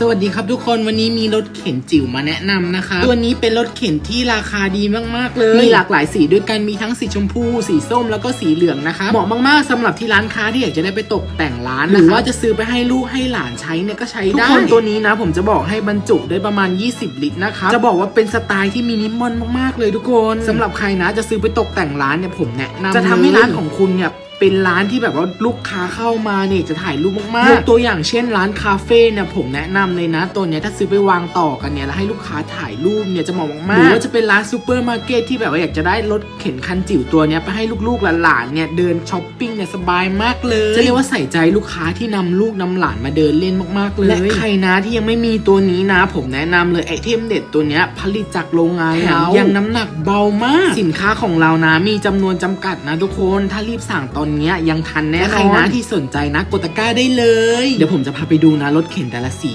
สวัสดีครับทุกคนวันนี้มีรถเข็นจิ๋วมาแนะนำนะคะ ตัวนี้เป็นรถเข็นที่ราคาดีมากๆเลยมีหลากหลายสีด้วยกันมีทั้งสีชมพู สีส้มแล้วก็สีเหลืองนะคะเหมาะมากๆสำหรับที่ร้านค้าที่อยากจะได้ไปตกแต่งร้านหรือว่าจะซื้อไปให้ลูกให้หลานใช้เนี่ยก็ใช้ได้ทุกคนตัวนี้นะ ผมจะบอกให้บรรจุได้ประมาณ 20 ลิตรนะคะจะบอกว่าเป็นสไตล์ที่มินิมอลมากๆเลยทุกคนสำหรับใครนะจะซื้อไปตกแต่งร้านเนี่ยผมแนะนำจะทำให้ร้านของคุณเนี่ย เป็นร้านที่แบบว่าลูกค้าเข้ามาเนี่ยจะถ่ายรูปมากๆยกตัวอย่างเช่นร้านคาเฟ่เนี่ยผมแนะนำเลยนะตัวเนี้ยถ้าซื้อไปวางต่อกันเนี่ยแล้วให้ลูกค้าถ่ายรูปเนี่ยจะเหมาะมากๆหรือว่าจะเป็นร้านซูเปอร์มาร์เก็ตที่แบบว่าอยากจะได้รถเข็นคันจิ๋วตัวเนี้ยไปให้ลูกๆหลานๆเนี่ยเดินช้อปปิ้งเนี่ยสบายมากเลยจะเรียกว่าใส่ใจลูกค้าที่นำลูกนำหลานมาเดินเล่นมากๆเลยและใครนะที่ยังไม่มีตัวนี้นะ ผมแนะนำเลยไอเทมเด็ดตัวเนี้ยผลิตจากโรงงานเรายังน้ำหนักเบามาก สินค้าของเรานะมีจำนวนจำกัดนะทุกคนถ้ารีบสั่งตอนเนี้ยยังทันแน่นอนใครนะที่สนใจนะกดตะกร้าได้เลย เดี๋ยวผมจะพาไปดูนะรถเข็นแต่ละสี